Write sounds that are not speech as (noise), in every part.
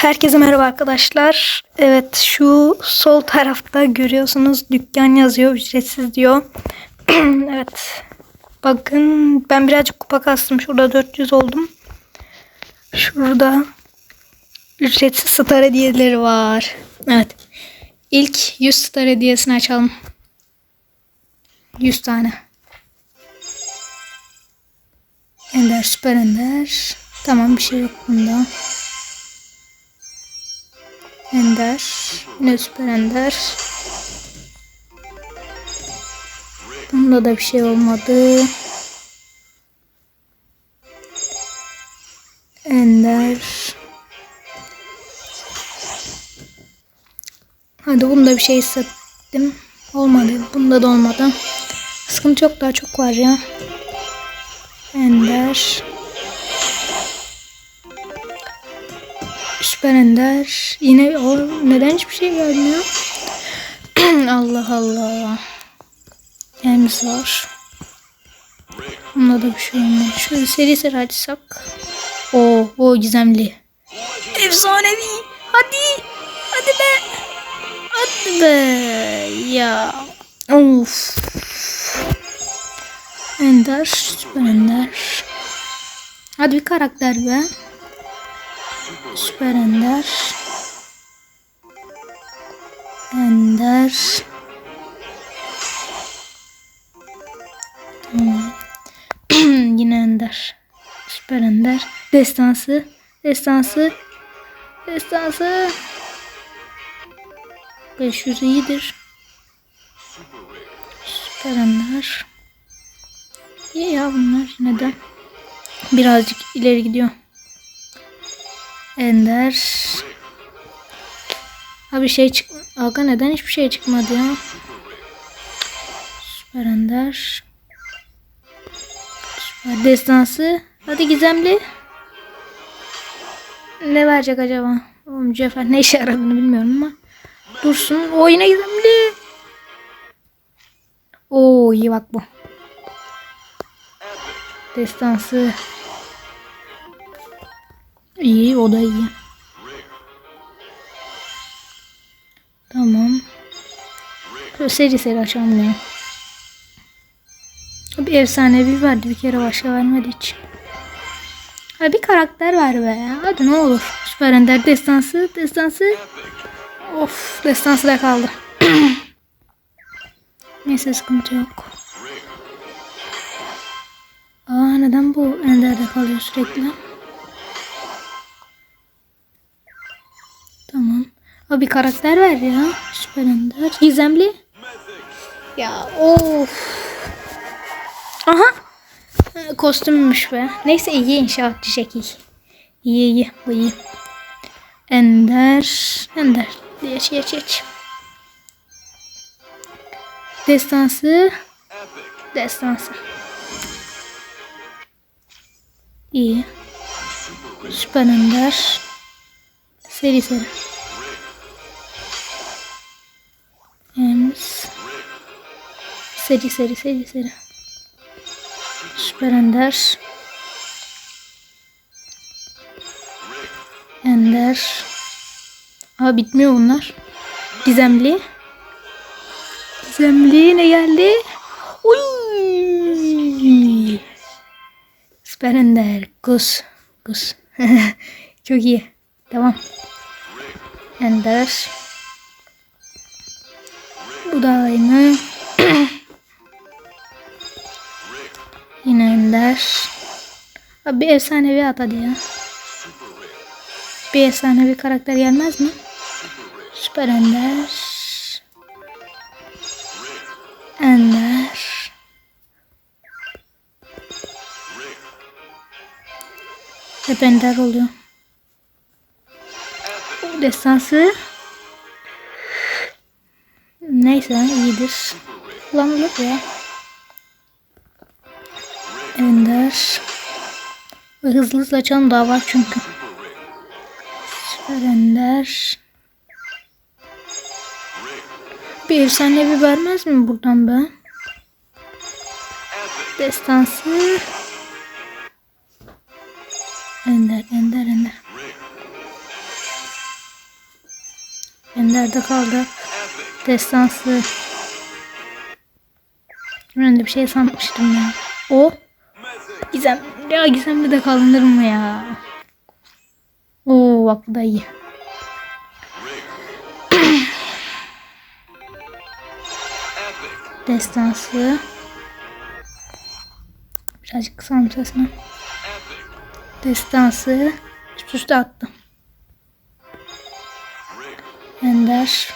Herkese merhaba arkadaşlar. Evet şu sol tarafta görüyorsunuz dükkan yazıyor ücretsiz diyor. (clears throat) evet. Bakın ben birazcık kupa kastım. Şurada 400 oldum. Şurada ücretsiz star hediyeleri var. Evet. İlk 100 star hediyesini açalım. 100 tane. Ender süper ender. Tamam bir şey yok bunda. Ender. Yine süper ender. Bunda da bir şey olmadı. Ender. Hadi bunda bir şey hissettim. Olmadı. Bunda da olmadı. Sıkıntı yok daha çok var ya. Ender. Süper Ender. Yine o neden hiçbir şey gelmiyor? (clears throat) Allah Allah. Elimiz var. Bunda da bir şey olmadı. Şöyle seri seri açsak. O, o gizemli. Efsanevi. Hadi. Hadi be. Hadi be. Ya. Of. Ender. Süper Ender. Hadi bir karakter be. Süper Ender. Ender. Tamam. (clears throat) Yine Ender. Süper Ender. Destansı. Destansı. Destansı. 500 iyidir. Süper Ender. İyi ya bunlar yine de. Birazcık ileri gidiyor. Ender. Abi şey çık. Aga neden hiçbir şey çıkmadı ya? Süper Ender. Süper destansı. Hadi gizemli. Ne verecek acaba? O mücevher ne işe yaradığını bilmiyorum ama. Dursun. O yine gizemli. Oo iyi bak bu. Destansı. İyi o da iyi. Tamam. Şöyle seri seri açalım ya. Bir efsanevi verdi bir kere başka vermedi hiç. Ha bir karakter ver be. Hadi ne olur. Süper Ender destansı destansı. Of destansı da kaldı. (clears throat) Neyse sıkıntı yok. Aa neden bu Ender'de kalıyor sürekli? O bir karakter ver ya. Süper Ender. Gizemli. Ya of. Aha. Ha, Kostümmüş be. Neyse iyi inşaatçı şekil. İyi iyi. Bu iyi. Ender. Ender. Geç geç geç. Destansı. Destansı. İyi. Süper Ender. Seri seri. Seri seri seri seri. Süper Ender. Ender. Aa bitmiyor bunlar. Gizemli. Gizemli ne geldi? Uy. Süper Ender. Kus. Kus. (laughs) Çok iyi. Tamam. Ender. Bu da aynı. Yine Ender. Abi bir efsanevi at hadi ya. Bir efsanevi karakter gelmez mi? Süper Ender. Ender. Hep Ender oluyor. Destansı. Neyse iyidir. Kullanılır ya. Ender. Ve hızlı hızlı açalım daha var çünkü. Süper Ender. Bir efsanevi vermez mi buradan be? Destansı. Ender, Ender, Ender. Ender'de kaldı. Destansı. Ben de bir şey sanmıştım ya. O. Gizem. Ya Gizemli de kalınır mı ya? Oo bak bu da iyi. Destansı. Birazcık kısalım sesini. Destansı. Üst üste attım. Ender.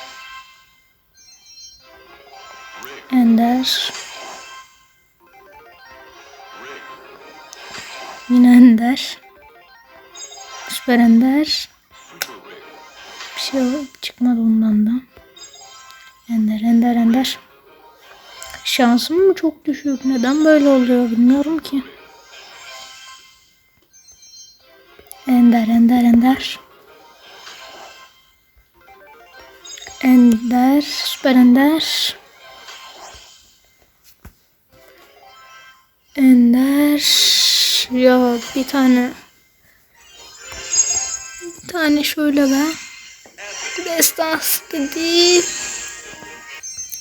Ender. Ender. Süper Ender. Bir şey çıkmadı ondan da. Ender, Ender, Ender. Şansım mı çok düşük? Neden böyle oluyor bilmiyorum ki. Ender, Ender, Ender. Ender, Süper Ender. Ender. Ya bir tane. Bir tane şöyle be. Destans dedi.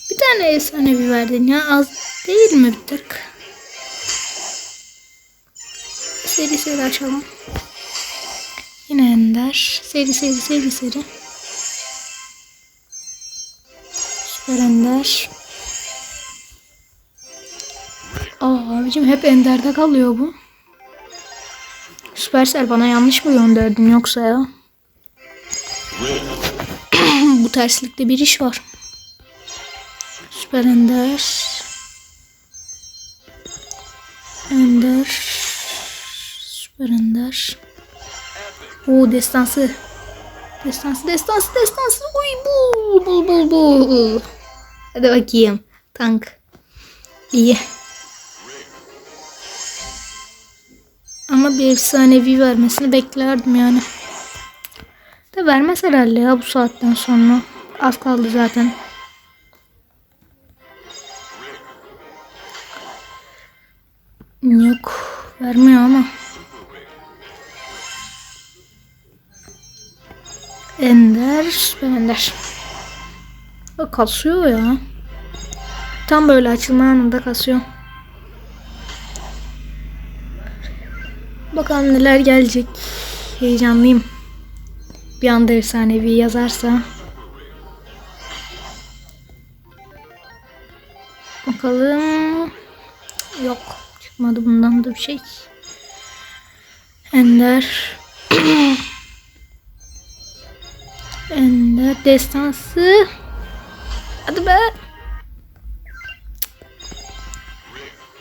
Bir tane efsanevi verdin ya. Az değil mi bir tık? Seri seri açalım. Yine Ender. Seri seri seri seri. Süper Ender. Aa abicim hep Ender'de kalıyor bu. Süpersel bana yanlış mı gönderdin yoksa ya? (clears throat) bu terslikte bir iş var. Süper Ender. Ender. Süper Ender. Oo destansı. Destansı, destansı, destansı. Uy bu, bu, bu, bu. Hadi bakayım. Tank. İyi. Ama bir efsanevi vermesini beklerdim yani. De vermez herhalde ya bu saatten sonra. Az kaldı zaten. Yok. Vermiyor ama. Ender. Süper Ender. O kasıyor ya. Tam böyle açılma anında kasıyor. Bakalım neler gelecek. Heyecanlıyım. Bir anda efsanevi yazarsa. Bakalım. Yok. Çıkmadı bundan da bir şey. Ender. (clears throat) Ender destansı. Hadi be.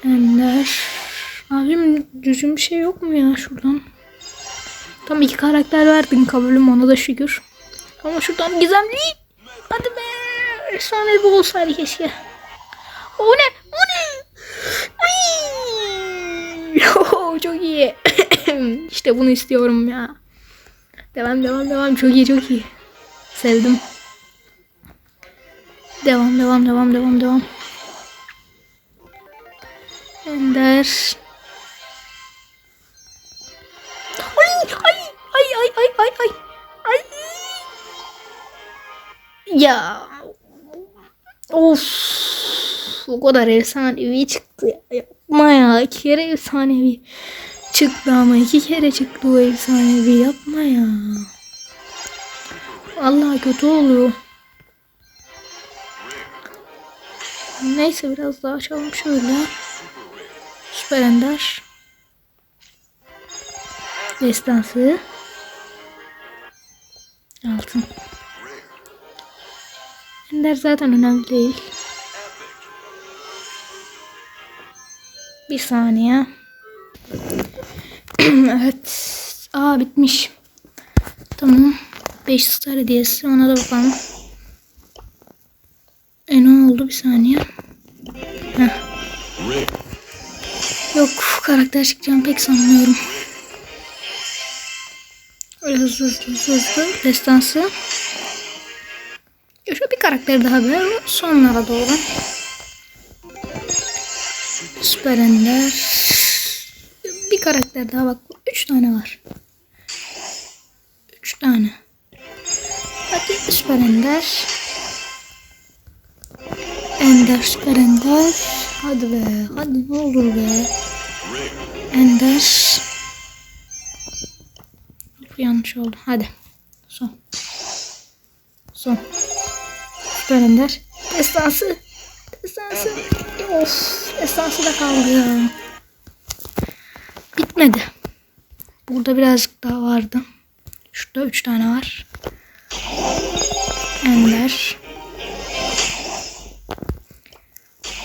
Ender. Abim düzgün bir şey yok mu ya şuradan? Tam iki karakter verdin kabulüm ona da şükür. Ama şuradan gizemli. Hadi be. Efsane bir olsaydı keşke. O ne? O ne? (laughs) Çok iyi. (coughs) işte bunu istiyorum ya. Devam devam devam. Çok iyi çok iyi. Sevdim. Devam devam devam devam devam. Ender. Ay ay ay ay. Ya. Of. O kadar efsanevi çıktı ya. Yapma ya. İki kere efsanevi çıktı ama iki kere çıktı o efsanevi. Yapma ya. Allah kötü oluyor. Neyse biraz daha açalım şöyle. Süper Ender. Destansı. Altın. Ender zaten önemli değil. Bir saniye. (clears throat) evet. Aa bitmiş. Tamam. 5 star hediyesi. Ona da bakalım. E ne oldu? Bir saniye. Heh. Yok karakter çıkacağını pek sanmıyorum. Hızlı hızlı hızlı. Destansı. Şu bir karakter daha be. Sonlara doğru. Süper Ender. Bir karakter daha bak. Üç tane var. Üç tane. Hadi süper ender. Ender süper ender. Hadi be. Hadi ne olur be. Ender. Yanlış oldu. Hadi. Son. Son. Süper ender. Destansı. Destansı. Of. Destansı da kaldı. Bitmedi. Burada birazcık daha vardı. Şurada üç tane var. Ender.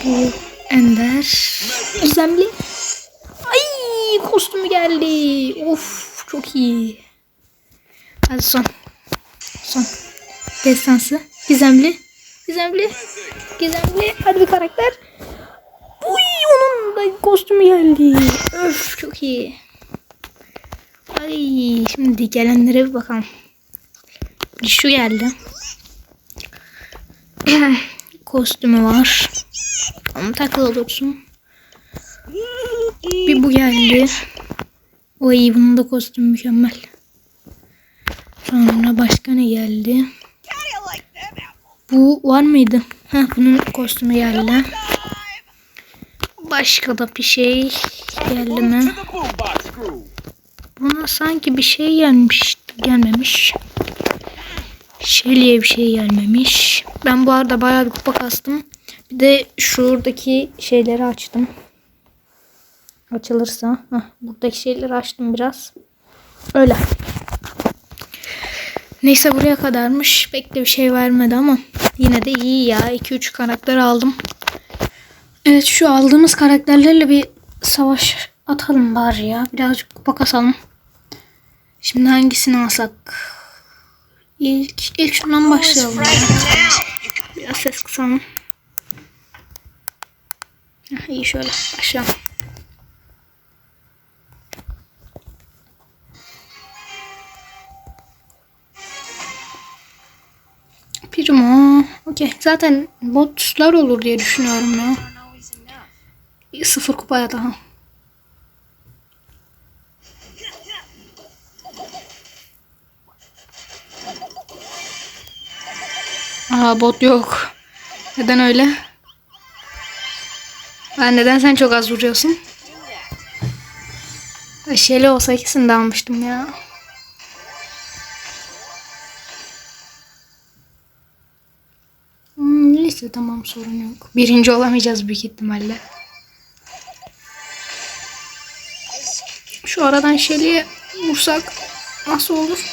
Bu Ender. Gizemli. Ay kostümü geldi. Of çok iyi. Hadi son. Son. Destansı. Gizemli. Gizemli. Gizemli. Hadi bir karakter. Uy onun da kostümü geldi. Öf çok iyi. Ay şimdi gelenlere bir bakalım. Şu geldi. (clears throat) Kostümü var. Ama takılı dursun. Bir bu geldi. O iyi bunun da kostümü mükemmel. Sonra başka ne geldi? Bu var mıydı? Heh, bunun kostümü geldi. Başka da bir şey geldi mi? Buna sanki bir şey gelmiş, gelmemiş. Şeliye bir şey gelmemiş. Ben bu arada bayağı bir kupa kastım. Bir de şuradaki şeyleri açtım. Açılırsa. Heh, buradaki şeyleri açtım biraz. Öyle. Neyse buraya kadarmış. Pek de bir şey vermedi ama yine de iyi ya. 2-3 karakter aldım. Evet şu aldığımız karakterlerle bir savaş atalım bari ya. Birazcık kupa kasalım. Şimdi hangisini alsak? İlk, ilk şundan başlayalım. ya. Biraz ses kısalım. İyi şöyle başlayalım. Primo. Okey. Zaten botlar olur diye düşünüyorum ya. Sıfır kupaya daha. Aa bot yok. Neden öyle? Ben neden sen çok az vuruyorsun? Şeli olsa ikisini de almıştım ya. Neyse tamam sorun yok. Birinci olamayacağız büyük ihtimalle. Şu aradan Şeli'ye vursak nasıl olur?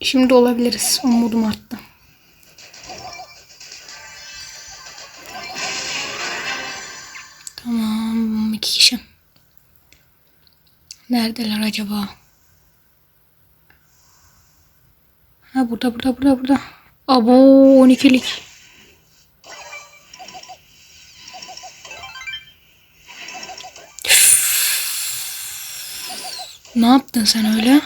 Şimdi olabiliriz. Umudum arttı. Tamam. iki kişi. Neredeler acaba? Ha burada burada burada burada. Abo 12'lik. Ne yaptın sen öyle?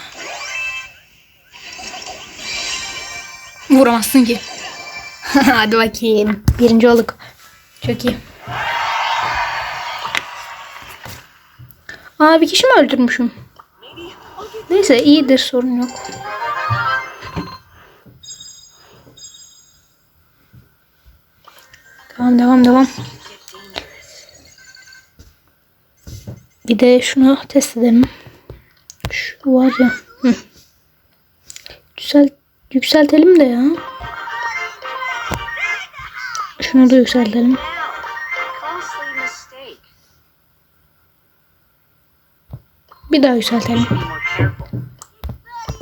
Vuramazsın ki. (laughs) Hadi bakayım. Birinci olduk. Çok iyi. Aa bir kişi mi öldürmüşüm? Neyse iyidir sorun yok. Tamam devam devam. Bir de şunu test edelim. Şu var ya. Hı. Yüksel, yükseltelim de ya. Şunu da yükseltelim. Bir daha yükseltelim.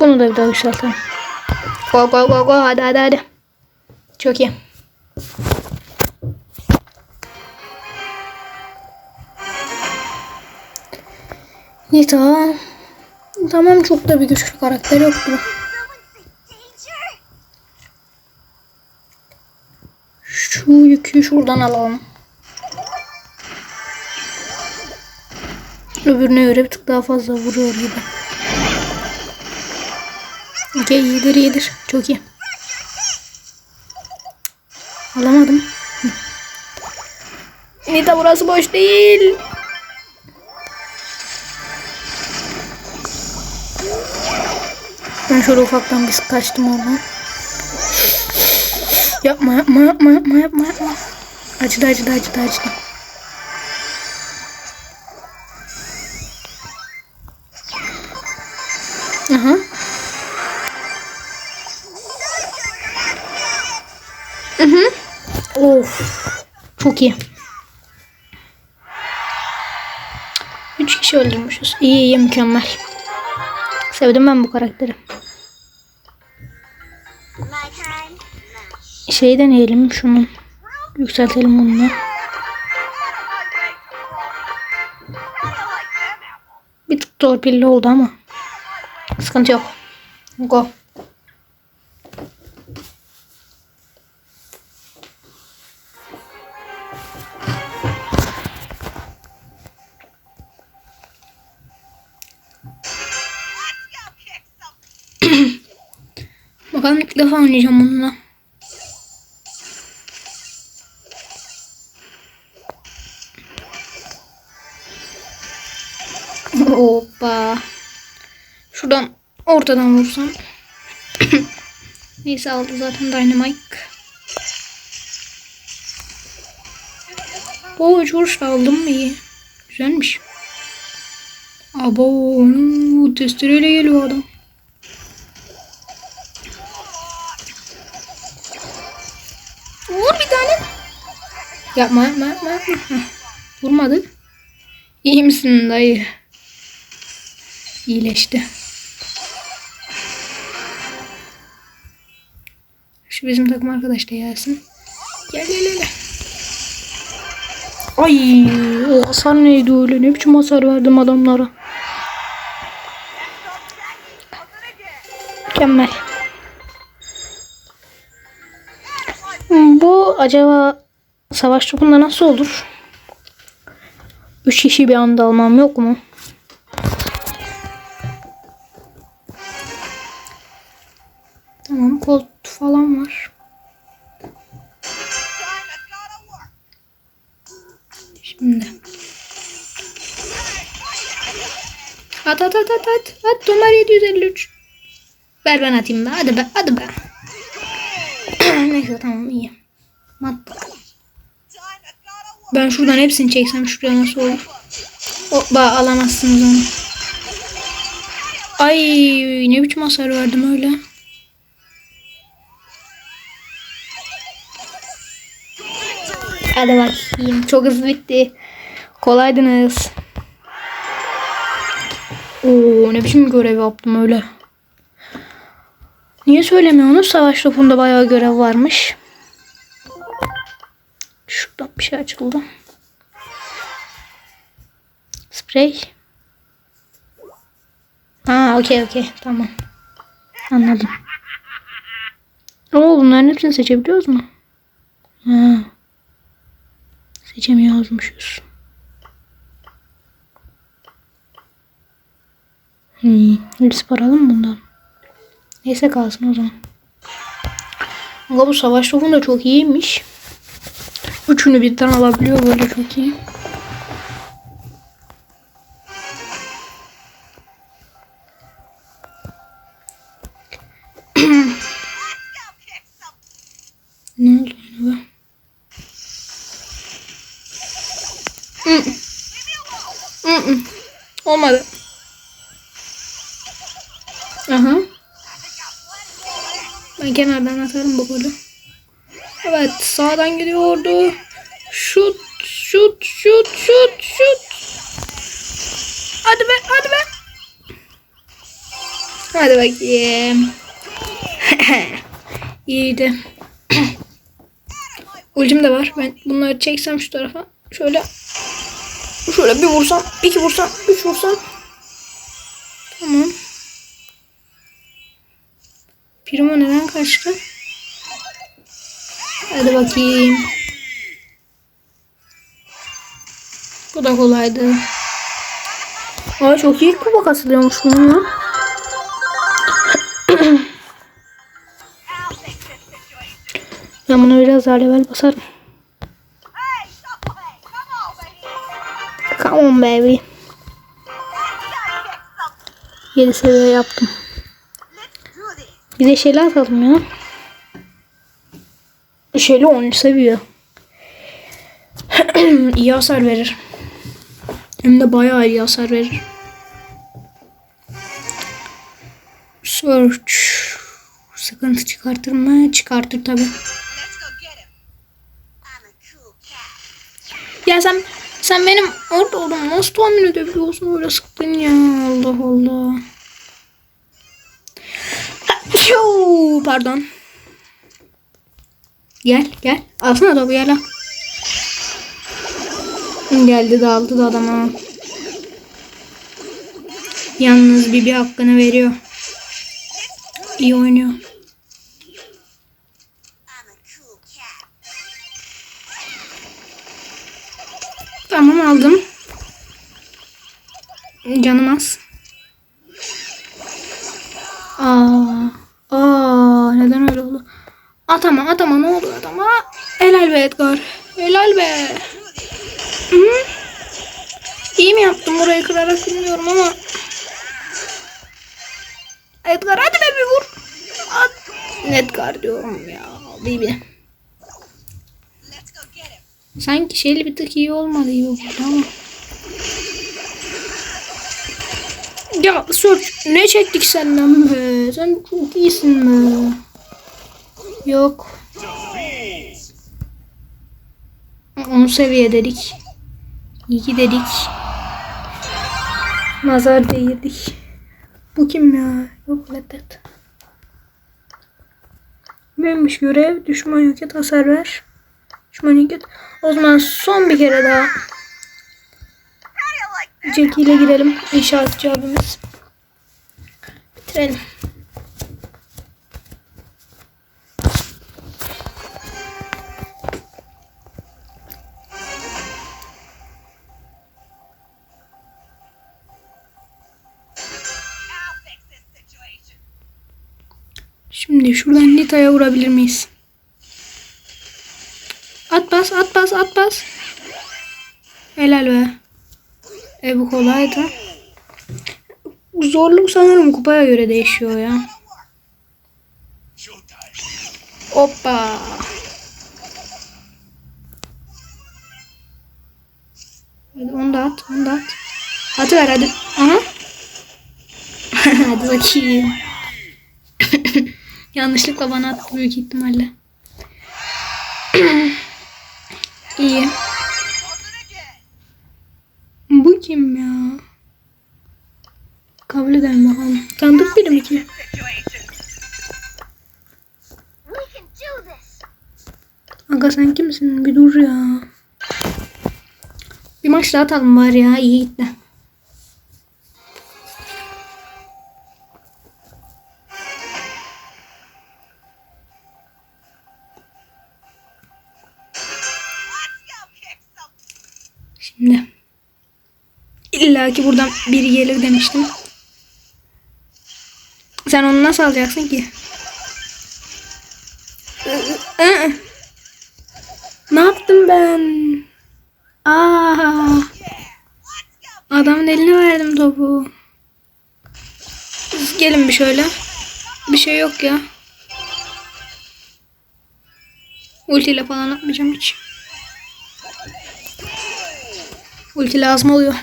Bunu da bir daha yükseltelim. Go go go go hadi hadi hadi. Çok iyi. Nita. Tamam çok da bir güçlü karakter yoktu. Şu yükü şuradan alalım. Öbürüne göre bir tık daha fazla vuruyor gibi. Okey iyidir iyidir. Çok iyi. Alamadım. Nita burası boş değil. Ben şöyle ufaktan bir kaçtım oradan. Yapma yapma yapma yapma yapma yapma. Acıdı acıdı acıdı acıdı. Aha. Hı hı. Of. Çok iyi. Üç kişi öldürmüşüz. İyi iyi mükemmel. Sevdim ben bu karakteri. Şey deneyelim şunu. Yükseltelim onu. Bir tık torpilli oldu ama. Sıkıntı yok. Go. (coughs) Bakalım ilk defa oynayacağım bununla. Ortadan vursam. (coughs) Neyse aldı zaten Dynamite. Oo üç vuruşla aldım iyi. Güzelmiş. Abo testereyle geliyor adam. Vur bir tane. Yapma yapma yapma. yapma. Heh, Vurmadı. İyi misin dayı? İyileşti. Bizim takım arkadaş da gelsin. Gel gel gel. Ay o hasar neydi öyle? Ne biçim hasar verdim adamlara. Mükemmel. Bu acaba savaş topunda nasıl olur? Üç kişi bir anda almam yok mu? Şimdi. At at at at at. At Ömer 753. Ver ben atayım be. Hadi be. Hadi be. (clears throat) Neyse tamam iyi. At. Ben şuradan hepsini çeksem şuraya nasıl olur? Hoppa alamazsınız onu. Ay ne biçim hasar verdim öyle. Hadi bakayım. Çok hızlı bitti. Kolaydınız. Oo ne biçim görev yaptım öyle. Niye söylemiyorsunuz? Savaş topunda bayağı görev varmış. Şuradan bir şey açıldı. Sprey. Ha okey okey tamam. Anladım. Oo bunların hepsini seçebiliyoruz mu? Ha. Seçemiyormuşuz. Hmm. Hepsi bundan? Neyse kalsın o zaman. Ama bu savaş topu da çok iyiymiş. Üçünü birden alabiliyor böyle çok iyi. Ben kenardan atarım bu golü. Evet sağdan gidiyordu. Şut şut şut şut şut. Hadi be hadi be. Hadi bakayım. (laughs) İyiydi. (clears throat) Ultim de var. Ben bunları çeksem şu tarafa. Şöyle. Şöyle bir vursam. iki vursam. Üç vursam. Tamam. Primo neden kaçtı? Hadi bakayım. Bu da kolaydı. Aa çok iyi kupa kasılıyormuş bunun. (clears throat) Ben buna biraz daha level basarım. Come on baby. 7 seviye yaptım. Bir de şeyler atalım ya. Şeyli 10 seviyor. (clears throat) iyi hasar verir. Hem de bayağı iyi hasar verir. Search. Sıkıntı çıkartır mı? Çıkartır tabi. Ya sen sen benim orada olduğumu nasıl tahmin edebiliyorsun öyle sıktın ya Allah Allah. Çuu, Pardon. Gel gel. Alsana topu gel al. Geldi de aldı da adama. Yalnız Bibi hakkını veriyor. İyi oynuyor. Tamam aldım. Canım az. Aa, aa, neden öyle oldu? Atama, atama, ne oldu atama? Helal be Edgar. Helal be. Hı? İyi mi yaptım burayı kırarak bilmiyorum ama. Edgar hadi be bir vur. At. Edgar diyorum ya. Bibi. Sanki şeyli bir tık iyi olmadı gibi burada ama. Ya Search ne çektik senden be? Sen çok iyisin be. Yok. 10 seviye dedik. İyi ki dedik. Nazar değirdik. Bu kim ya? Yok reddet. Neymiş görev? Düşman yok et hasar ver. Düşman yok et. O zaman son bir kere daha. Jackie ile girelim. İnşaatçı abimiz. Bitirelim. Şimdi şuradan Nita'ya vurabilir miyiz? At bas, at bas, at bas. Helal be. E bu kolaydı. Zorluk sanırım kupaya göre değişiyor ya. Hoppa. Hadi onu da at, onu da at. Atı ver hadi. Aha. (laughs) hadi bakayım. (coughs) Yanlışlıkla bana attı büyük ihtimalle. (coughs) İyi. Bu kim ya? Kabul edelim bakalım. Tanıdık biri mi ki? Aga sen kimsin? Bir dur ya. Bir maç daha atalım var ya. iyi gitti. Şimdi. İlla ki buradan biri gelir demiştim. Sen onu nasıl alacaksın ki? Ne yaptım ben? Aa. Adamın eline verdim topu. Gelin bir şöyle. Bir şey yok ya. Ultiyle falan atmayacağım hiç. Ulti lazım oluyor.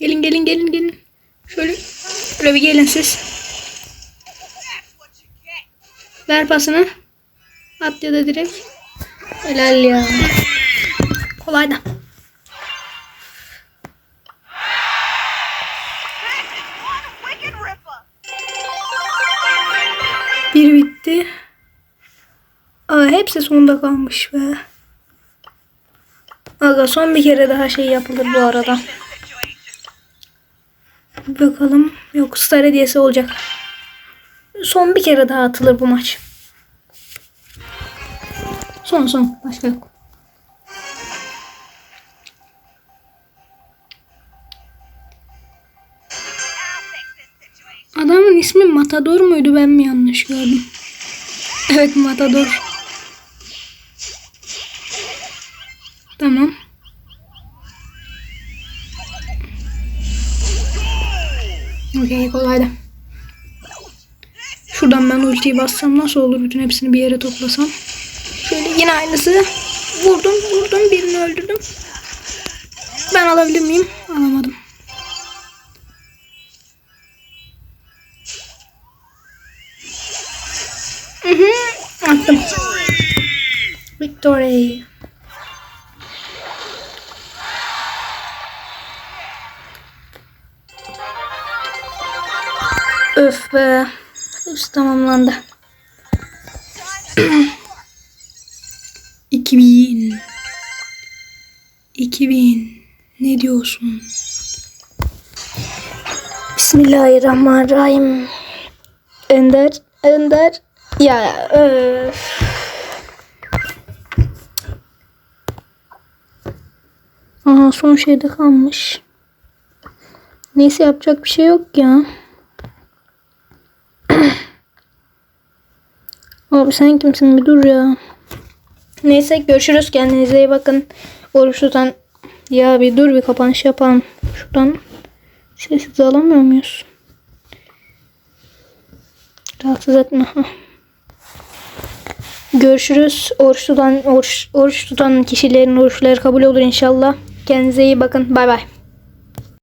Gelin gelin gelin gelin. Şöyle şöyle bir gelin siz. Ver pasını. At ya da direkt. Helal ya. Kolay da. Bir bitti. Aa, hepsi sonunda kalmış be. Aga son bir kere daha şey yapılır bu arada. Bakalım. Yok star hediyesi olacak. Son bir kere daha atılır bu maç. Son son. Başka yok. Adamın ismi Matador muydu ben mi yanlış gördüm? Evet Matador. Tamam. Okey kolaydı. Şuradan ben ultiyi bassam nasıl olur bütün hepsini bir yere toplasam. Şöyle yine aynısı. Vurdum vurdum birini öldürdüm. Ben alabilir miyim? Alamadım. Hı hı, attım. Victory. Öf be. Hepsi tamamlandı. 2000. 2000. Ne diyorsun? Bismillahirrahmanirrahim. Ender, Ender. Ya öf. Aha son şeyde kalmış. Neyse yapacak bir şey yok ya. (clears throat) Abi sen kimsin bir dur ya. Neyse görüşürüz kendinize iyi bakın. Oruç tutan ya bir dur bir kapanış yapalım. Şuradan sessiz alamıyor muyuz? Rahatsız etme. Görüşürüz. Oruç tutan, oruç, oruç tutan kişilerin oruçları kabul olur inşallah. Kendinize iyi bakın. Bay bay.